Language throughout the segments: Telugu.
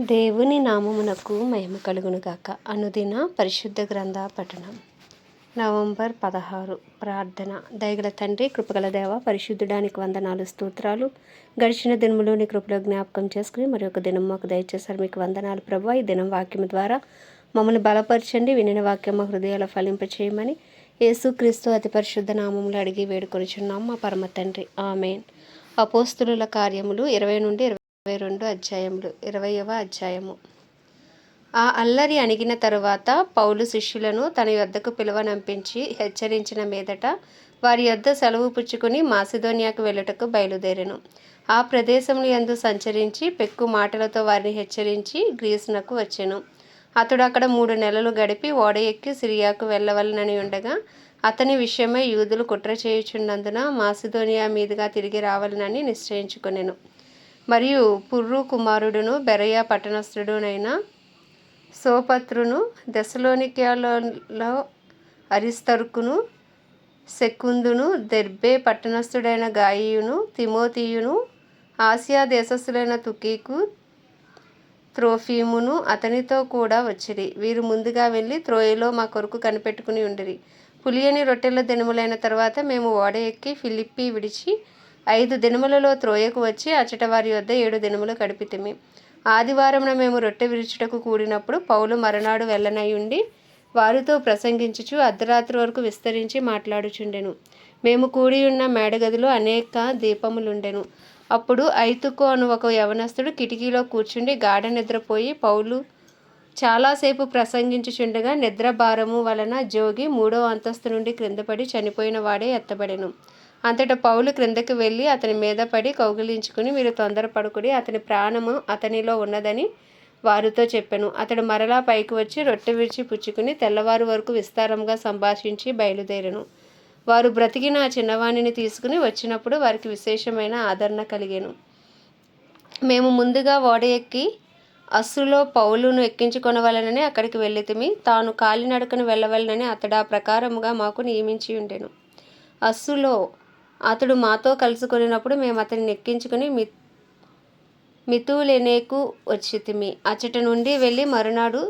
దేవుని నామమునకు మహిమ కలుగునుగాక అనుదిన పరిశుద్ధ గ్రంథ పఠనం. నవంబర్ పదహారు. ప్రార్థన. దయగల తండ్రి కృపగల దేవ పరిశుద్ధుడానికి వందనాలు స్తోత్రాలు. గడిచిన దినములోని కృపలో జ్ఞాపకం చేసుకుని మరి ఒక దినం మాకు దయచేశారు. మీకు వందనాలు ప్రభు. ఈ దినం వాక్యం ద్వారా మమ్మల్ని బలపరచండి. వినిన వాక్యం మా హృదయాల ఫలింపచేయమని యేసుక్రీస్తు అతి పరిశుద్ధ నామములు అడిగి వేడుకొనిచున్నాం మా పరమ తండ్రి. ఆమెన్. అపోస్తుల కార్యములు ఇరవై నుండి ఇరవై రెండు అధ్యాయములు ఇరవయవ అధ్యాయము. ఆ అల్లరి అణిగిన తరువాత పౌలు శిష్యులను తన యొద్దకు పిలువనంపించి హెచ్చరించిన మీదట వారి యొద్ద సెలవు పుచ్చుకుని మాసిదోనియాకు వెళ్ళుటకు బయలుదేరెను. ఆ ప్రదేశంలో యందు సంచరించి పెక్కు మాటలతో వారిని హెచ్చరించి గ్రీసునకు వచ్చెను. అతడు అక్కడ మూడు నెలలు గడిపి ఓడ ఎక్కి సిరియాకు వెళ్ళవలనని ఉండగా అతని విషయమై యూదులు కుట్ర చేయుచున్నందున మాసిదోనియా మీదుగా తిరిగి రావాలనని నిశ్చయించుకునేను. మరియు పుర్రు కుమారుడును బెరయ పట్టణస్థుడునైన సోపత్రును దశలోనిక్యాలలో అరిస్తర్కును సెకుందును దెర్బే పట్టణస్థుడైన గాయియును తిమోతియును ఆసియా దేశస్థులైన తుకీకు త్రోఫీమును అతనితో కూడా వచ్చిరి. వీరు ముందుగా వెళ్ళి త్రోయలో మా కొరకు కనిపెట్టుకుని ఉండిరి. పులియని రొట్టెల దినములైన తర్వాత మేము ఓడ ఎక్కి ఫిలిప్పి విడిచి ఐదు దినములలో త్రోయకు వచ్చి అచ్చటవారి వారి వద్ద ఏడు దినములు గడిపితిమి ఆదివారమున మేము రొట్టె విరుచుటకు కూడినప్పుడు పౌలు మరనాడు వెళ్ళనయుండి వారితో ప్రసంగించుచు అర్ధరాత్రి వరకు విస్తరించి మాట్లాడుచుండెను. మేము కూడి ఉన్న మేడగదిలో అనేక దీపములుండెను. అప్పుడు ఐతుకు అను ఒక యవనస్తుడు కిటికీలో కూర్చుండి గాఢ నిద్రపోయి పౌలు చాలాసేపు ప్రసంగించుచుండగా నిద్ర భారము వలన జోగి మూడో అంతస్తు నుండి క్రిందపడి చనిపోయిన వాడే ఎత్తబడెను. అంతటా పౌలు క్రిందకి వెళ్ళి అతని మీద పడి కౌగిలించుకుని మీరు తొందరపడుకుడి అతని ప్రాణము అతనిలో ఉన్నదని వారితో చెప్పాను. అతడు మరలా పైకి వచ్చి రొట్టె విడిచి పుచ్చుకుని తెల్లవారు వరకు విస్తారంగా సంభాషించి బయలుదేరను. వారు బ్రతికిన ఆ చిన్నవాణిని తీసుకుని వచ్చినప్పుడు వారికి విశేషమైన ఆదరణ కలిగాను. మేము ముందుగా ఓడ ఎక్కి అస్సులో పౌలును ఎక్కించుకొనవలనని అక్కడికి వెళ్ళితిమి. తాను కాలినడకను వెళ్ళవలనని అతడు ఆ ప్రకారముగా మాకు నియమించి ఉండెను. అస్సులో అతడు మాతో కలుసుకొనినప్పుడు మేము అతన్ని ఎక్కించుకుని మి మితులెనేకు వచ్చితిమి. అచ్చట నుండి వెళ్ళి మరునాడు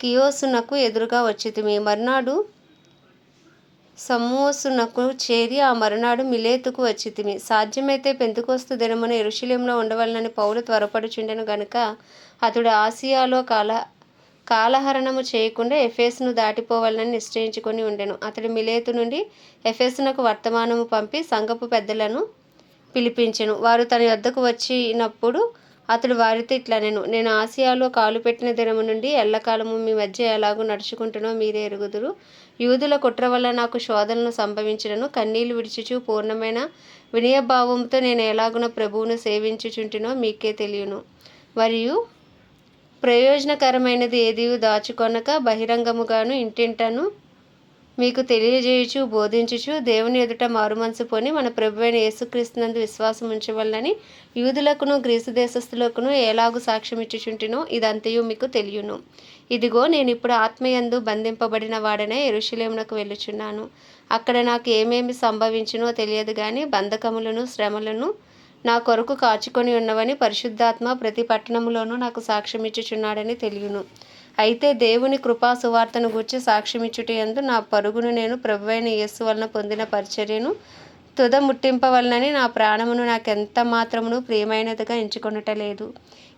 కియోసునకు ఎదురుగా వచ్చితిమి. మరునాడు సమోసునకు చేరి ఆ మరునాడు మిలేతుకు వచ్చితిమి. సాధ్యమైతే పెంతుకోస్తు దినమున ఎరుశలేంలో ఉండవలనని పౌలు త్వరపడుచుండెను గనుక అతడు ఆసియాలో కాల కాలహరణము చేయకుండా ఎఫెస్ను దాటిపోవాలని నిశ్చయించుకొని ఉండెను. అతడు మిలేతు నుండి ఎఫెస్నకు వర్తమానము పంపి సంఘపు పెద్దలను పిలిపించెను. వారు తన యొద్దకు వచ్చినప్పుడు అతడు వారితో ఇట్లా నేను నేను ఆసియాలో కాలు పెట్టిన దినము నుండి ఎల్లకాలము మీ మధ్య ఎలాగో నడుచుకుంటునో మీరే ఎరుగుదురు. యూదుల కుట్ర వల్ల నాకు శోధనలు సంభవించినను. కన్నీళ్ళు విడిచిచు పూర్ణమైన వినయభావంతో నేను ఎలాగున ప్రభువును సేవించుచుంటినో మీకే తెలియను. మరియు ప్రయోజనకరమైనది ఏది దాచుకొనక బహిరంగముగాను ఇంటింటను మీకు తెలియజేయుచు బోధించుచు దేవుని ఎదుట మారుమనసు పోని మన ప్రభు అయిన యేసుక్రీస్తునందు విశ్వాసం ఉంచవల్లని యూదులకును గ్రీసు దేశస్థులకును ఎలాగు సాక్ష్యం ఇచ్చుచుంటినో ఇదంతయు మీకు తెలియను. ఇదిగో నేను ఇప్పుడు ఆత్మయందు బంధింపబడిన వాడనే ఎరుషులేమునకు వెళ్ళుచున్నాను. అక్కడ నాకు ఏమేమి సంభవించునో తెలియదు కానీ బంధకములను శ్రమలను నా కొరకు కాచుకొని ఉన్నవని పరిశుద్ధాత్మ ప్రతి పట్టణములోనూ నాకు సాక్ష్యమిచ్చుచున్నాడని తెలియను. అయితే దేవుని కృపా సువార్తను గూర్చి సాక్ష్యమిచ్చుట ఎందు నా పరుగును నేను ప్రభువైన యేసు వలన పొందిన పరిచర్యను తుద ముట్టింపవలనని నా ప్రాణమును నాకెంత మాత్రమును ప్రియమైనదిగా ఎంచుకొనటలేదు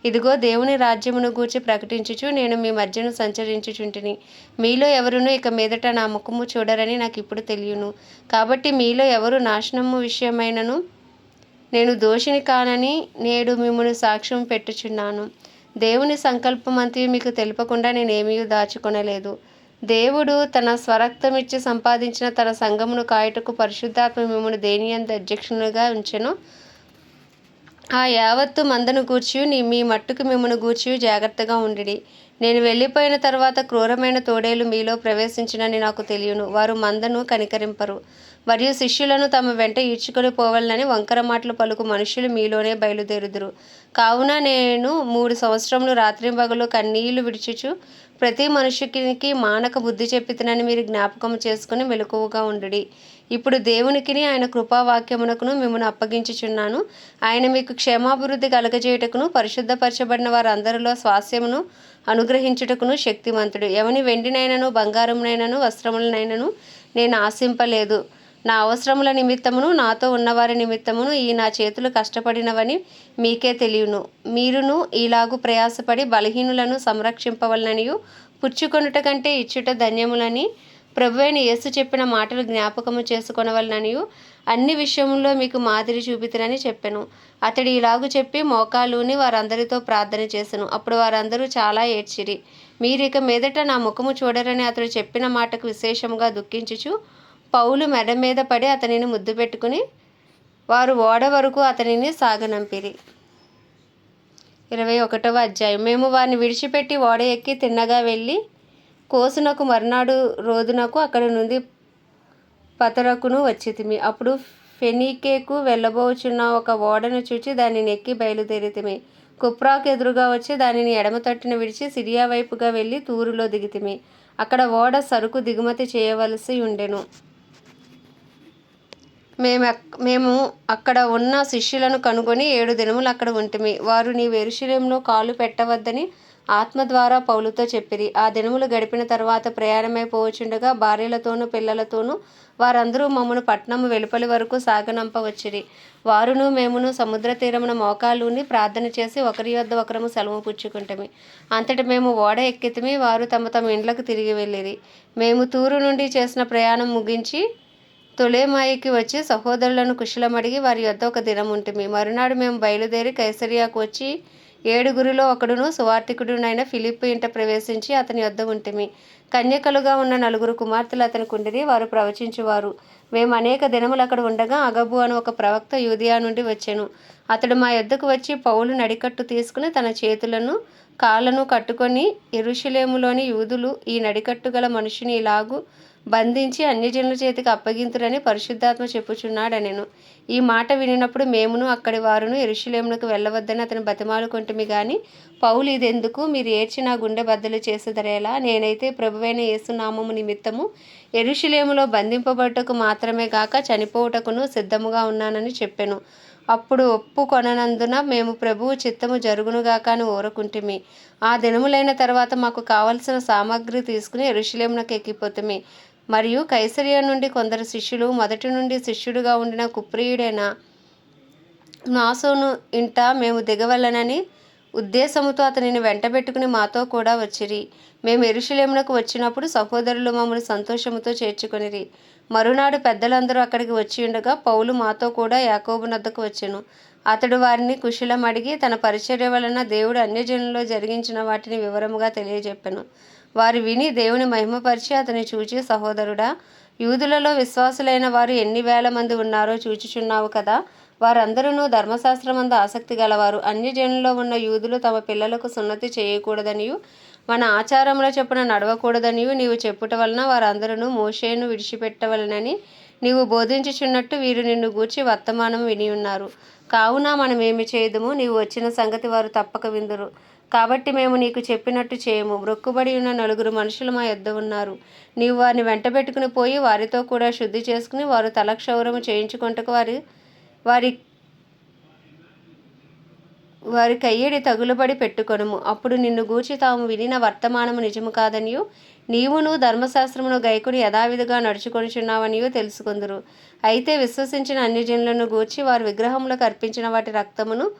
ఇదిగో దేవుని రాజ్యమును గూర్చి ప్రకటించుచు నేను మీ మధ్యను సంచరించుచుంటిని. మీలో ఎవరును ఇక మీదట నా ముఖము చూడరని నాకు ఇప్పుడు తెలియను. కాబట్టి మీలో ఎవరు నాశనము విషయమైనను నేను దోషిని కానని నేడు మిమ్మల్ని సాక్ష్యం పెట్టుచున్నాను. దేవుని సంకల్పం అంతా మీకు తెలుపకుండా నేను ఏమీ దాచుకొనలేదు. దేవుడు తన స్వరక్తమిచ్చి సంపాదించిన తన సంఘమును కాయటకు పరిశుద్ధాత్మ మిమ్మల్ని దేనియంత అధ్యక్షునిగా ఉంచెను? ఆ యావత్తు మందను గూర్చి నీ మీ మట్టుకు మిమ్మల్ని గూర్చి జాగ్రత్తగా ఉండి నేను వెళ్ళిపోయిన తర్వాత క్రూరమైన తోడేలు మీలో ప్రవేశించినని నాకు తెలియను. వారు మందను కనికరింపరు. మరియు శిష్యులను తమ వెంట ఈడ్చుకొని పోవాలని వంకర మాటలు పలుకు మనుషులు మీలోనే బయలుదేరుదురు. కావున నేను మూడు సంవత్సరములు రాత్రింబగలు కన్నీళ్ళు విడిచుచు ప్రతి మనుషునికి మానక బుద్ధి చెప్పితనని మీరు జ్ఞాపకం చేసుకుని మెలకువగా ఉండుడి. ఇప్పుడు దేవునికిని ఆయన కృపావాక్యమునకును మిమ్మల్ని అప్పగించుచున్నాను. ఆయన మీకు క్షేమాభివృద్ధి కలగజేయుటకును పరిశుద్ధపరచబడిన వారందరిలో స్వాస్యమును అనుగ్రహించుటకును శక్తిమంతుడు. ఎవని వెండినైనను బంగారమునైనను వస్త్రములనైనను నేను ఆశింపలేదు. నా అవసరముల నిమిత్తమును నాతో ఉన్నవారి నిమిత్తమును ఈ నా చేతులు కష్టపడినవని మీకే తెలియను. మీరును ఇలాగు ప్రయాసపడి బలహీనులను సంరక్షింపవలననియు పుచ్చుకొనుట కంటే ఇచ్చుట ధన్యములని ప్రభువైన యేసు చెప్పిన మాటలు జ్ఞాపకము చేసుకొనవలననియు అన్ని విషయముల్లో మీకు మాదిరి చూపితురని చెప్పాను. అతడు ఇలాగు చెప్పి మోకాలుని వారందరితో ప్రార్థన చేశాను అప్పుడు వారందరూ చాలా ఏడ్చిరి. మీరు ఇక మీదట నా ముఖము చూడరని అతడు చెప్పిన మాటకు విశేషముగా దుఃఖించుచు పౌలు మెడ మీద పడి అతనిని ముద్దు పెట్టుకుని వారు ఓడ వరకు అతనిని సాగనంపిరి. ఇరవై ఒకటవ అధ్యాయం. మేము వారిని విడిచిపెట్టి ఓడ ఎక్కి తిన్నగా వెళ్ళి కోసునకు మర్నాడు రోజునకు అక్కడ నుండి పతరకును వచ్చితిమి. అప్పుడు ఫెనీకేకు వెళ్ళబోచున్న ఒక ఓడను చూచి దానిని ఎక్కి బయలుదేరితిమి. కుప్రాకు ఎదురుగా వచ్చి దానిని ఎడమ తట్టున విడిచి సిరియా వైపుగా వెళ్ళి తూరులో దిగితిమి. అక్కడ ఓడ సరుకు దిగుమతి చేయవలసి ఉండెను. మేము అక్- మేము అక్కడ ఉన్న శిష్యులను కనుగొని ఏడు దినములు అక్కడ ఉంటిమి. వారు నీ వెరుశీలంలో కాలు పెట్టవద్దని ఆత్మ ద్వారా పౌలుతో చెప్పిరి. ఆ దినములు గడిపిన తర్వాత ప్రయాణమైపోవచ్చుండగా భార్యలతోనూ పిల్లలతోనూ వారందరూ మమ్మను పట్నము వెలుపలి వరకు సాగనంపవచ్చిరి వారును మేమును సముద్ర తీరమున మోకాలుని ప్రార్థన చేసి ఒకరి యొద్ద ఒకరము సెలవు పుచ్చుకుంటమి. అంతటి మేము ఓడ ఎక్కితిమి. వారు తమ తమ ఇండ్లకు తిరిగి వెళ్ళిరి. మేము తూరు నుండి చేసిన ప్రయాణం ముగించి తొలేమాయికి వచ్చి సహోదరులను కుశలమడిగి వారి యొద్ద ఒక దినం ఉంటుంది మరునాడు మేము బయలుదేరి కైసరియాకు వచ్చి ఏడుగురిలో ఒకడును సువార్థికుడునైన ఫిలిప్ ఇంట ప్రవేశించి అతని యొద్ద ఉంటిమి. కన్యకలుగా ఉన్న నలుగురు కుమార్తెలు అతని కుండిరి వారు ప్రవచించువారు. మేము అనేక దినములు అక్కడ ఉండగా అగబు అని ఒక ప్రవక్త యూదియా నుండి వచ్చాను. అతడు మా యొద్దకు వచ్చి పౌలు నడికట్టు తీసుకుని తన చేతులను కాళ్ళను కట్టుకొని ఎరుషులేములోని యూదులు ఈ నడికట్టు గల మనిషిని ఇలాగు బంధించి అన్యజనుల చేతికి అప్పగింతురని పరిశుద్ధాత్మ చెప్పుచున్నాడనెను. ఈ మాట వినినప్పుడు మేమును అక్కడి వారును ఎరుషులేమునకు వెళ్ళవద్దని అతను బతిమాలుకొంటిమి గాని పౌలు ఇదెందుకు మీరు ఏడ్చి నా గుండె బద్దలు చేసేదరేలా? నేనైతే ప్రభువైన యేసునామము నిమిత్తము ఎరుషులేములో బంధింపబడుటకు మాత్రమే గాక చనిపోవుటకును సిద్ధముగా ఉన్నానని చెప్పెను. అప్పుడు ఒప్పు కొననందున మేము ప్రభువు చిత్తము జరుగునుగాక అని ఊరకుంటుమి. ఆ దినములైన తర్వాత మాకు కావలసిన సామాగ్రి తీసుకుని ఎరుషులేమునకు ఎక్కిపోతుమి. మరియు కైసరియా నుండి కొందరు శిష్యులు మొదటి నుండి శిష్యుడుగా ఉండిన కుప్రియుడైన నాసోను ఇంట మేము దిగవలనని ఉద్దేశముతో అతనిని వెంటబెట్టుకుని మాతో కూడా వచ్చిరి. మేము ఎరుషులేమునకు వచ్చినప్పుడు సహోదరులు మమ్మల్ని సంతోషముతో చేర్చుకొనిరి. మరునాడు పెద్దలందరూ అక్కడికి వచ్చి ఉండగా పౌలు మాతో కూడా యాకోబునద్దకు వచ్చాను వచ్చెను. అతడు వారిని కుశలం అడిగి తన పరిచర్య వలన దేవుడు అన్యజనుల్లో జరిగించిన వాటిని వివరముగా తెలియజెప్పాను. వారు విని దేవుని మహిమపరిచి అతని చూచి సహోదరుడా యూదులలో విశ్వాసులైన వారు ఎన్ని వేల మంది ఉన్నారో చూచుచున్నావు కదా? వారందరూ ధర్మశాస్త్రమందు ఆసక్తి గలవారు. అన్యజనుల్లో ఉన్న యూదులు తమ పిల్లలకు సున్నతి చేయకూడదనియు మన ఆచారంలో చెప్పిన నడవకూడదనియు. నీవు చెప్పుట వలన వారందరూ మోషేను విడిచిపెట్టవలనని నీవు బోధించుచున్నట్టు వీరు నిన్ను గూర్చి వర్తమానం విని ఉన్నారు. కావున మనం ఏమి చేయదుము నీవు వచ్చిన సంగతి వారు తప్పక విందురు. కాబట్టి మేము నీకు చెప్పినట్టు చేయము. మొక్కుబడి ఉన్న నలుగురు మనుషులు మా యొద్ద ఉన్నారు. నీవు వారిని వెంటబెట్టుకుని పోయి వారితో కూడా శుద్ధి చేసుకుని వారు తలక్షౌరము చేయించుకుంటకు వారి వారి వారి కయ్యడి తగులుబడి పెట్టుకొనుము. అప్పుడు నిన్ను గూర్చి తాము వినిన వర్తమానము నిజము కాదనియు. నీవును ధర్మశాస్త్రమును గైకుని యథావిధిగా నడుచుకొనిచున్నావనియో తెలుసుకుందురు. అయితే విశ్వసించిన అన్యజనులను గూర్చి వారు విగ్రహములకు అర్పించిన వాటి రక్తమును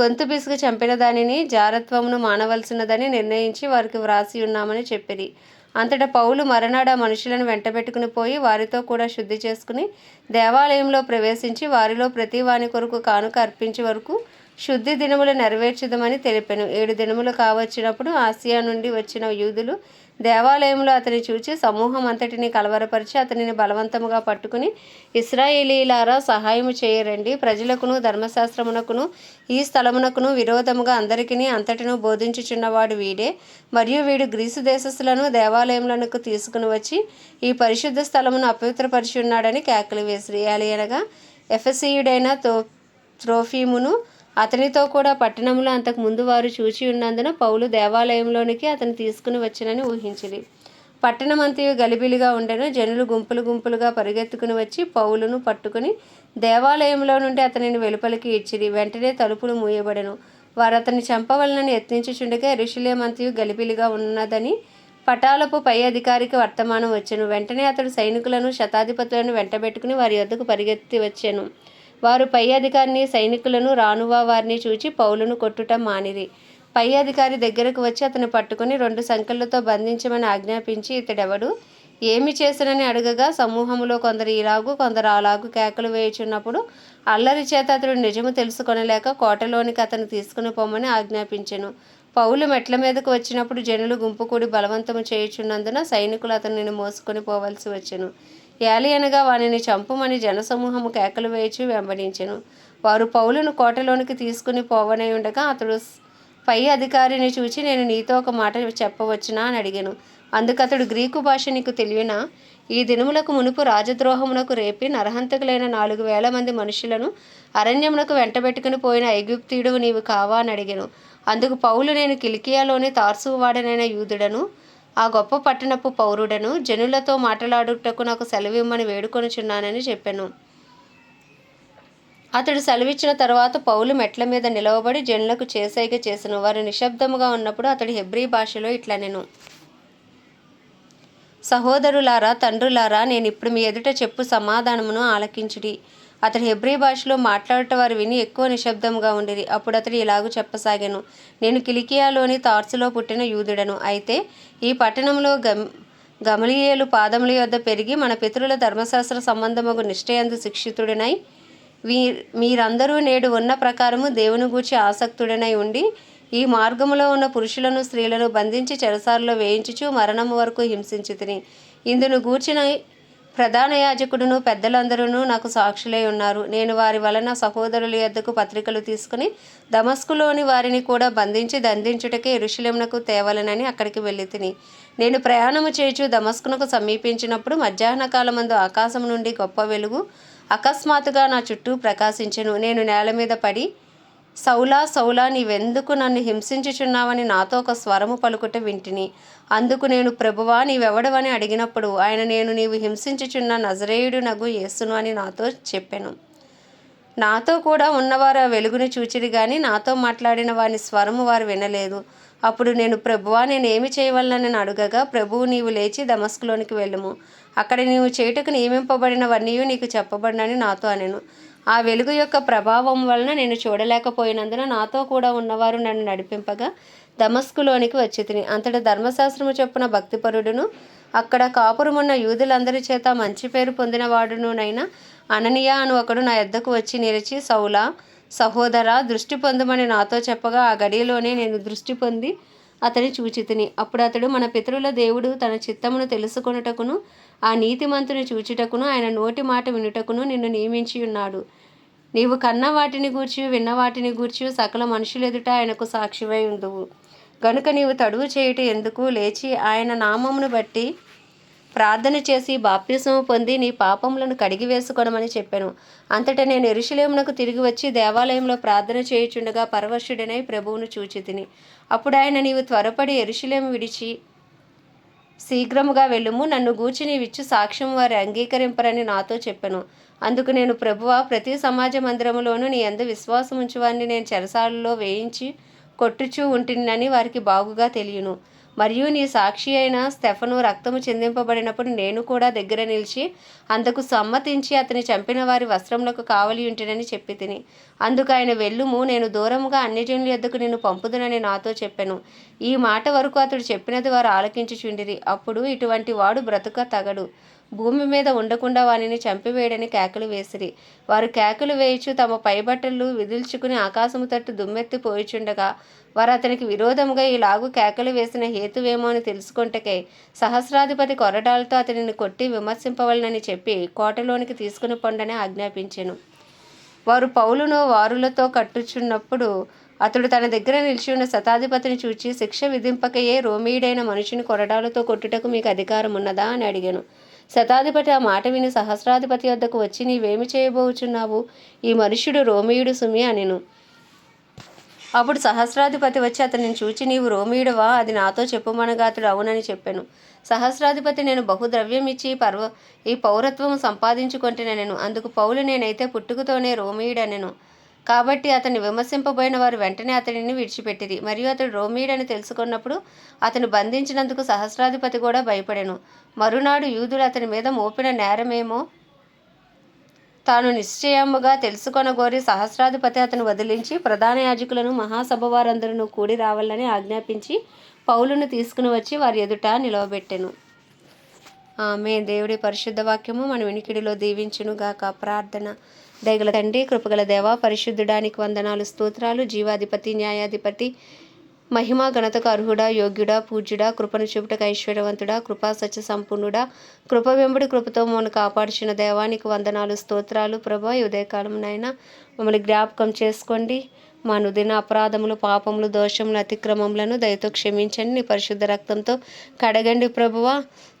గొంతు పిసుగు చంపిన దానిని జారత్వమును మానవలసినదని నిర్ణయించి వారికి వ్రాసి ఉన్నామని చెప్పిరి. అంతట పౌలు మరనాడ మనుషులను వెంటబెట్టుకుని పోయి వారితో కూడా శుద్ధి చేసుకుని దేవాలయంలో ప్రవేశించి వారిలో ప్రతి వాని కొరకు కానుక అర్పించే వరకు శుద్ధి దినములు నెరవేర్చుదామని తెలిపాను. ఏడు దినములు కావచ్చినప్పుడు ఆసియా నుండి వచ్చిన యూదులు దేవాలయంలో అతని చూచి సమూహం అంతటిని కలవరపరిచి అతనిని బలవంతముగా పట్టుకుని ఇస్రాయేలీలారా సహాయము చేయరండి. ప్రజలకును ధర్మశాస్త్రమునకును ఈ స్థలమునకును విరోధముగా అందరికిని అంతటిను బోధించుచున్నవాడు వీడే. మరియు వీడు గ్రీసు దేశస్థులను దేవాలయంలోనకు తీసుకుని వచ్చి ఈ పరిశుద్ధ స్థలమును అపవిత్రపరిచి ఉన్నాడని కేకలు వేసిరి. అనగా ఎఫసీయుడైన తో త్రోఫీమును అతనితో కూడా పట్టణంలో అంతకు ముందు వారు చూచి ఉన్నందున పౌలు దేవాలయంలోనికి అతను తీసుకుని వచ్చినని ఊహించింది పట్టణమంతయు గలిబిలిగా ఉండను. జనులు గుంపులు గుంపులుగా పరిగెత్తుకుని వచ్చి పౌలును పట్టుకుని దేవాలయంలో నుండి అతనిని వెలుపలికి ఇచ్చిరి. వెంటనే తలుపులు మూయబడను. వారు అతన్ని చంపవలనని యత్నించుచుండగా ఎరుషులేమంతయు గలిబిలిగా ఉన్నదని పటాలపు పై అధికారికి వర్తమానం వచ్చాను. వెంటనే అతడు సైనికులను శతాధిపతులను వెంటబెట్టుకుని వారి వద్దకు పరిగెత్తి వచ్చాను. వారు పై అధికారిని సైనికులను రానువా వారిని చూచి పౌలును కొట్టుట మానిరి. పై అధికారి దగ్గరకు వచ్చి అతను పట్టుకుని రెండు సంఖ్యలతో బంధించమని ఆజ్ఞాపించి ఇతడెవడు? ఏమి చేసినని అడగగా సమూహంలో కొందరు ఇలాగు కొందరు అలాగు కేకలు వేయుచున్నప్పుడు అల్లరి చేత అతడు నిజము తెలుసుకొనలేక కోటలోనికి అతను తీసుకుని పోమని ఆజ్ఞాపించెను. పౌలు మెట్ల మీదకు వచ్చినప్పుడు జనులు గుంపుకూడి బలవంతము చేయుచున్నందున సైనికులు అతనిని మోసుకొని పోవలసి వచ్చెను. ఏలి అనగా వానిని చంపుమని జనసమూహము కేకలు వేయచి వెంబడించెను. వారు పౌలను కోటలోనికి తీసుకుని పోవనై ఉండగా అతడు పై అధికారిని చూచి నేను నీతో ఒక మాట చెప్పవచ్చునా అని అడిగాను. అందుకతడు గ్రీకు భాష నీకు తెలియనా ఈ దినములకు మునుపు రాజద్రోహమునకు రేపి నరహంతకులైన నాలుగు వేల మంది మనుషులను అరణ్యమునకు వెంటబెట్టుకుని పోయిన ఐగుప్తీయుడు నీవు కావా అని అడిగాను. అందుకు పౌలు నేను కిలికియాలోని తార్సువాడనైన యూదుడను ఆ గొప్ప పట్టణపు పౌరుడను జనులతో మాట్లాడుటకు నాకు సెలవిమ్మని వేడుకొనుచున్నానని చెప్పాను. అతడు సెలవిచ్చిన తర్వాత పౌలు మెట్ల మీద నిలవబడి జనులకు చేసైగ చేసను. వారు నిశ్శబ్దముగా ఉన్నప్పుడు అతడు హెబ్రీ భాషలో ఇట్లా నేను సహోదరులారా తండ్రులారా నేను ఇప్పుడు మీ ఎదుట చెప్పు సమాధానమును ఆలకించుడి. అతడు హెబ్రీ భాషలో మాట్లాడటం వారు విని ఎక్కువ నిశ్శబ్దంగా ఉండేది అప్పుడు అతడు ఇలాగూ చెప్పసాగాను నేను కిలికియాలోని తార్సులో పుట్టిన యూదుడను. అయితే ఈ పట్టణంలో గమ్ గమలియేలు పాదముల యొద్ద పెరిగి మన పితరుల ధర్మశాస్త్ర సంబంధముకు నిష్ఠయందు శిక్షితుడినై వీ మీరందరూ నేడు ఉన్న ప్రకారము దేవుని గూర్చి ఆసక్తుడనై ఉండి ఈ మార్గములో ఉన్న పురుషులను స్త్రీలను బంధించి చెరసాలలో వేయించుచు మరణము వరకు హింసించి తిని ఇందును గూర్చిన ప్రధాన యాజకుడును పెద్దలందరూ నాకు సాక్షులై ఉన్నారు. నేను వారి వలన సహోదరుల యొద్దకు పత్రికలు తీసుకుని దమస్కులోని వారిని కూడా బంధించి దండించుటకే ఇరుషులెమునకు తేవలనని అక్కడికి వెళ్ళి తిని. నేను ప్రయాణము చేచు దమస్కునకు సమీపించినప్పుడు మధ్యాహ్న కాలమందు ఆకాశం నుండి గొప్ప వెలుగు అకస్మాత్తుగా నా చుట్టూ ప్రకాశించెను. నేను నేల మీద పడి సౌలా సౌలా నీవెందుకు నన్ను హింసించుచున్నావని నాతో ఒక స్వరము పలుకుట వింటిని. అందుకు నేను ప్రభువా నీవెవడవని అడిగినప్పుడు ఆయన నేను నీవు హింసించుచున్న నజరేయుడు నగు యేసును అని నాతో చెప్పాను. నాతో కూడా ఉన్నవారు ఆ వెలుగుని చూచిరి కానీ నాతో మాట్లాడిన వారి స్వరము వారు వినలేదు. అప్పుడు నేను ప్రభువా నేను ఏమి చేయవలనని అడుగగా ప్రభువు నీవు లేచి దమస్కులోనికి వెళ్ళము. అక్కడ నీవు చేయటకు నియమింపబడినవన్నీ నీకు చెప్పబడినని నాతో అనెను. ఆ వెలుగు యొక్క ప్రభావం వలన నేను చూడలేకపోయినందున నాతో కూడా ఉన్నవారు నన్ను నడిపింపగా దమస్కులోనికి వచ్చి తిని అంతటి ధర్మశాస్త్రము చొప్పున భక్తిపరుడును అక్కడ కాపురమున్న యూదులందరి చేత మంచి పేరు పొందినవాడునునైనా అననీయ అను ఒకడు నా ఎద్దకు వచ్చి నిలిచి సౌలా సహోదర దృష్టి పొందమని నాతో చెప్పగా ఆ గడియలోనే నేను దృష్టి పొంది అతని చూచితిని. అప్పుడు అతడు మన పితరుల దేవుడు తన చిత్తమును తెలుసుకొనుటకును ఆ నీతిమంతుని చూచుటకును ఆయన నోటి మాట వినుటకును నిన్ను నియమించి ఉన్నాడు. నీవు కన్న వాటిని గూర్చి విన్న వాటిని గూర్చి సకల మనుషులెదుట ఆయనకు సాక్షివై ఉందువు గనుక నీవు తడువు చేయుట ఎందుకు లేచి ఆయన నామమును బట్టి ప్రార్థన చేసి బాప్తిసము పొంది నీ పాపములను కడిగి వేసుకొనమని చెప్పాను. అంతటా నేను ఎరుషులేమునకు తిరిగి వచ్చి దేవాలయంలో ప్రార్థన చేయుచుండగా పరవర్షుడనై ప్రభువును చూచి తిని అప్పుడు ఆయన నీవు త్వరపడి ఎరుషులేము విడిచి శీఘ్రముగా వెళ్ళుము. నన్ను గూచి నీవిచ్చు సాక్ష్యం వారి అంగీకరింపరని నాతో చెప్పాను. అందుకు నేను ప్రభువ ప్రతి సమాజ మందిరములోనూ నీ అందు విశ్వాసం ఉంచువాన్ని నేను చెరసాలలో వేయించి కొట్టుచూ ఉంటున్నానని వారికి బాగుగా తెలియను. మరియు నీ సాక్షి అయిన స్టెఫను రక్తము చెందింపబడినప్పుడు నేను కూడా దగ్గర నిలిచి అందుకు సమ్మతించి అతని చంపిన వారి వస్త్రములకు కావలి ఉంటేనని చెప్పి తిని. అందుకు ఆయన వెళ్ళుము నేను దూరముగా అన్యజనుల యొద్దకు నేను పంపుదునని నాతో చెప్పాను. ఈ మాట వరకు అతడు చెప్పినది వారు ఆలకించుచుండిరి. అప్పుడు ఇటువంటి వాడు బ్రతుక తగడు. భూమి మీద ఉండకుండా వానిని చంపివేయడని కేకలు వేసిరి. వారు కేకలు వేయుచు తమ పైబట్టలు విదిల్చుకుని ఆకాశము తట్టు దుమ్మెత్తి పోయిచుండగా వారు అతనికి విరోధముగా ఇలాగు కేకలు వేసిన హేతువేమో అని తెలుసుకుంటకే సహస్రాధిపతి కొరడాలతో అతనిని కొట్టి విమర్శింపవలనని చెప్పి కోటలోనికి తీసుకుని పొండని ఆజ్ఞాపించెను. వారు పౌలును వారులతో కట్టుచున్నప్పుడు అతడు తన దగ్గర నిలిచి ఉన్న శతాధిపతిని చూచి శిక్ష విధింపకయే రోమీయుడైన మనిషిని కొరడాలతో కొట్టుటకు మీకు అధికారం ఉన్నదా అని అడిగాను. శతాధిపతి ఆ మాట విని సహస్రాధిపతి వద్దకు వచ్చి నీవేమి చేయబోచున్నావు? ఈ మనుష్యుడు రోమియుడు సుమి అనెను. అప్పుడు సహస్రాధిపతి వచ్చి అతనిని చూచి నీవు రోమియుడవా? అది నాతో చెప్పుమనగాతుడు అవునని చెప్పాను. సహస్రాధిపతి నేను బహుద్రవ్యం ఇచ్చి పర్వ ఈ పౌరత్వం సంపాదించుకుంటున్నాను. నేను అందుకు పౌలు నేనైతే పుట్టుకతోనే రోమియుడనెను. కాబట్టి అతన్ని విమర్శింపబోయిన వారు వెంటనే అతనిని విడిచిపెట్టిరి. మరియు అతడు రోమీడని తెలుసుకున్నప్పుడు అతను బంధించినందుకు సహస్రాధిపతి కూడా భయపడెను. మరునాడు యూదులు అతని మీద మోపిన నేరమేమో? తాను నిశ్చయముగా తెలుసుకొనగోరి సహస్రాధిపతి అతను వదిలించి ప్రధాన యాజకులను మహాసభ వారందరూ కూడి రావాలని ఆజ్ఞాపించి పౌలును తీసుకుని వచ్చి వారి ఎదుట నిలవబెట్టెను. ఆమె దేవుడి పరిశుద్ధ వాక్యము మన వినికిడిలో దీవించునుగాక. ప్రార్థన. దయగల తండ్రి కృపగల దేవ పరిశుద్ధుడానికి వందనాలు స్తోత్రాలు జీవాధిపతి న్యాయాధిపతి మహిమ ఘనతకు అర్హుడా యోగ్యుడా పూజ్యుడా కృపను చూపుటకు ఐశ్వర్యవంతుడా కృపా సత్య సంపూర్ణుడా కృప వెంబడి కృపతో మమ్మల్ని కాపాడుచిన దేవానికి వందనాలు స్తోత్రాలు ప్రభా ఈ ఉదయకాలం నాయన. మమ్మల్ని జ్ఞాపకం చేసుకోండి. మా నుదిన అపరాధములు పాపములు దోషములు అతిక్రమములను దయతో క్షమించండి. నీ పరిశుద్ధ రక్తంతో కడగండి ప్రభువ.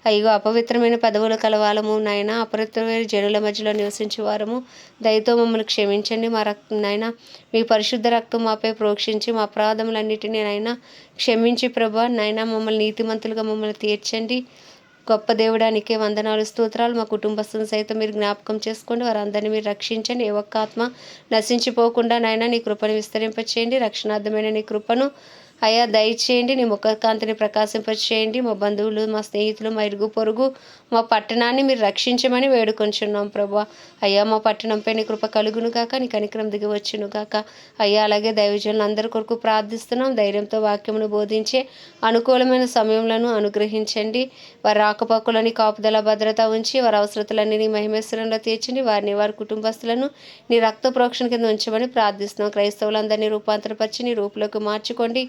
అయ్యో అపవిత్రమైన పదవులు కలవాలము నాయన. అపవిత్రమైన జనుల మధ్యలో నివసించే వారము దయతో మమ్మల్ని క్షమించండి. మా రక్ నాయన మీ పరిశుద్ధ రక్తం మాపై ప్రోక్షించి మా అపరాధములన్నిటినీ నాయన క్షమించి ప్రభా నాయన మమ్మల్ని నీతిమంతులుగా మమ్మల్ని తీర్చండి. గొప్ప దేవుడానికే వందనాలు స్తోత్రాలు. మా కుటుంబస్తులను సైతం మీరు జ్ఞాపకం చేసుకోండి. వారందరినీ మీరు రక్షించండి. ఏ ఒక్క ఆత్మ నశించిపోకుండా నాయన నీ కృపను విస్తరింపచేయండి. రక్షణార్థమైన నీ కృపను అయ్యా దయచేయండి నీ ముఖకాంతిని ప్రకాశింపచేయండి. మా బంధువులు మా స్నేహితులు మా ఇరుగు పొరుగు మా పట్టణాన్ని మీరు రక్షించమని వేడుకొంచున్నాం ప్రభా అయ్యా మా పట్టణంపై నీ కృప కలుగును కాక నీ కనికరం దిగి వచ్చును కాక అయ్యా అలాగే దైవజనులు అందరి కొరకు ప్రార్థిస్తున్నాం. ధైర్యంతో వాక్యమును బోధించే అనుకూలమైన సమయంలో అనుగ్రహించండి. వారి రాకపోకలని కాపుదల భద్రత ఉంచి వారి అవసరతలన్నీ నీ మహిమేశ్వరంలో తీర్చండి. వారిని వారి కుటుంబస్తులను నీ రక్త ప్రోక్షణ కింద ఉంచమని ప్రార్థిస్తున్నాం. క్రైస్తవులందరినీ రూపాంతరపరిచి నీ రూపులోకి మార్చుకోండి.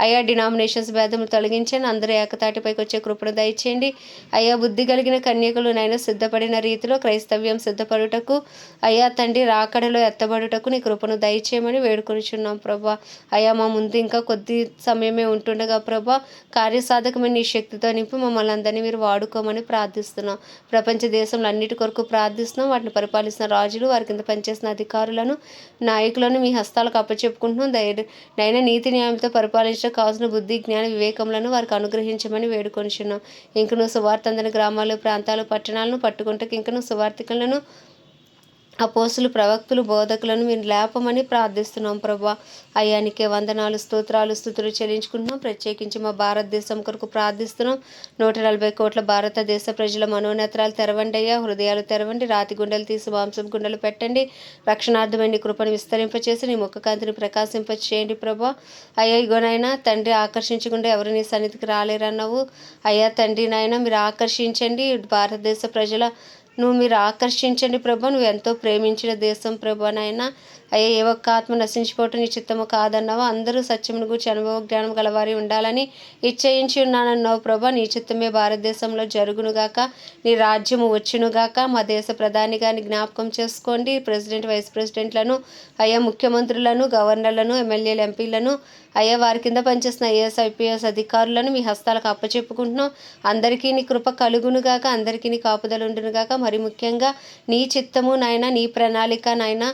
అయ్యా డినామినేషన్స్ భేదములు తొలగించండి. అందరూ ఏకతాటిపైకి వచ్చే కృపను దయచేయండి. అయ్యా బుద్ధి కలిగిన కన్యకులు నైనా సిద్ధపడిన రీతిలో క్రైస్తవ్యం సిద్ధపడుటకు అయ్యా తండ్రి రాకడలో ఎత్తబడుటకు నీ కృపను దయచేయమని వేడుకొనిచున్నాం ప్రభా. అయ్యా మా ముందు ఇంకా కొద్ది సమయమే ఉంటుండగా ప్రభా కార్యసాధకమైన నీ శక్తితో నింపి మమ్మల్ని అందరినీ మీరు వాడుకోమని ప్రార్థిస్తున్నాం. ప్రపంచ దేశంలో అన్నిటి కొరకు ప్రార్థిస్తున్నాం. వాటిని పరిపాలిస్తున్న రాజులు వారి కింద పనిచేసిన అధికారులను నాయకులను మీ హస్తాలకు అప్పచెప్పుకుంటున్నాం. ధైర్య నైనా నీతి న్యాయంతో పరిపాలించడం కావాల్సిన బుద్ధి జ్ఞాన వివేకములను వారికి అనుగ్రహించమని వేడుకొనిచున్నాం. ఇంకను సువార్త అందని గ్రామాలు ప్రాంతాలు పట్టణాలను పట్టుకుంటే ఇంకను సువార్థికులను అపోసులు ప్రవక్తులు బోధకులను మీరు లేపమని ప్రార్థిస్తున్నాం ప్రభా. అయ్యానికే వందనాలు స్తోత్రాలు స్థుతులు చెల్లించుకుంటున్నాం. ప్రత్యేకించి మా భారతదేశం కొరకు ప్రార్థిస్తున్నాం. నూట నలభై కోట్ల భారతదేశ ప్రజల మనోనేత్రాలు తెరవండి అయ్యా. హృదయాలు తెరవండి. రాతి గుండెలు తీసి మాంసం గుండెలు పెట్టండి. రక్షణార్థమైన కృపను విస్తరింపచేసి నీ ముఖ కాంతిని ప్రకాశింపచేయండి ప్రభా. అయ్యా ఇగోనైనా తండ్రి ఆకర్షించకుండా ఎవరు నీ సన్నిధికి రాలేరన్నావు. అయ్యా తండ్రి నాయన మీరు ఆకర్షించండి. భారతదేశ ప్రజల నువ్వు మీరు ఆకర్షించండి ప్రభా నువ్వు ఎంతో ప్రేమించిన దేశం ప్రభా నాయన. అయ్యే ఏ ఒక్క ఆత్మ నశించిపోవటం నీ చిత్తము కాదన్నావు? అందరూ సత్యమును గురించి అనుభవ జ్ఞానం గలవారి ఉండాలని ఇచ్చయించి ఉన్నానన్నావు ప్రభా. నీ చిత్తమే భారతదేశంలో జరుగునుగాక నీ రాజ్యము వచ్చునుగాక మా దేశ ప్రధాని గారిని జ్ఞాపకం చేసుకోండి. ప్రెసిడెంట్ వైస్ ప్రెసిడెంట్లను అయ్యా ముఖ్యమంత్రులను గవర్నర్లను ఎమ్మెల్యేలు ఎంపీలను అయ్యా వారి కింద పనిచేస్తున్న ఐఏఎస్ ఐపీఎస్ అధికారులను మీ హస్తాలకు అప్పచెప్పుకుంటున్నాం. అందరికీ నీ కృప కలుగునుగాక అందరికీ నీ కాపుదలు ఉండునుగాక మరి ముఖ్యంగా నీ చిత్తము నాయన నీ ప్రణాళిక నాయన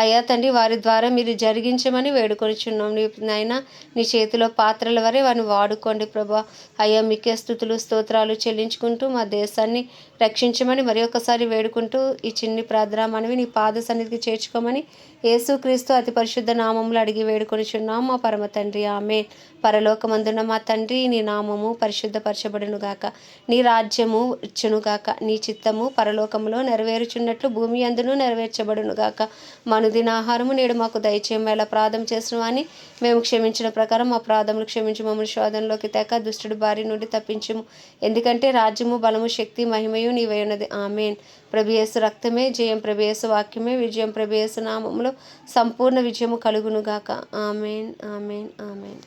అయ్యా తండ్రి వారి ద్వారా మీరు జరిగించమని వేడుకొనిచున్నాం. నీ నాయన నీ చేతిలో పాత్రల వరే వారిని వాడుకోండి ప్రభా. అయ్యా మీకే స్థుతులు స్తోత్రాలు చెల్లించుకుంటూ మా దేశాన్ని రక్షించమని మరి ఒకసారి వేడుకుంటూ ఈ చిన్ని ప్రార్థన మనవి నీ పాద సన్నిధికి చేర్చుకోమని యేసుక్రీస్తు అతి పరిశుద్ధ నామములు అడిగి వేడుకొనిచున్నాం. మా పరమ తండ్రి ఆమె పరలోకమందున్న మా తండ్రి నీ నామము పరిశుద్ధపరచబడునుగాక నీ రాజ్యము ఇచ్చునుగాక నీ చిత్తము పరలోకములో నెరవేరుచున్నట్లు భూమి అందును నెరవేర్చబడునుగాక మనుదినాహ ఆహారము. నేడు మాకు దయచేయం వేళ ప్రాధం చేసిన వాని మేము క్షమించిన ప్రకారం మా ప్రాధములు క్షమించి మమ్మల్ని శోధనలోకి తేక దుష్టుడి బారి నుండి తప్పించము. ఎందుకంటే రాజ్యము బలము శక్తి మహిమయు నీవై ఉన్నది. ఆమెన్. ప్రభేసు రక్తమే జయం ప్రభేసు వాక్యమే విజయం ప్రభేసు నామములో సంపూర్ణ విజయము కలుగునుగాక. Amen amen amen.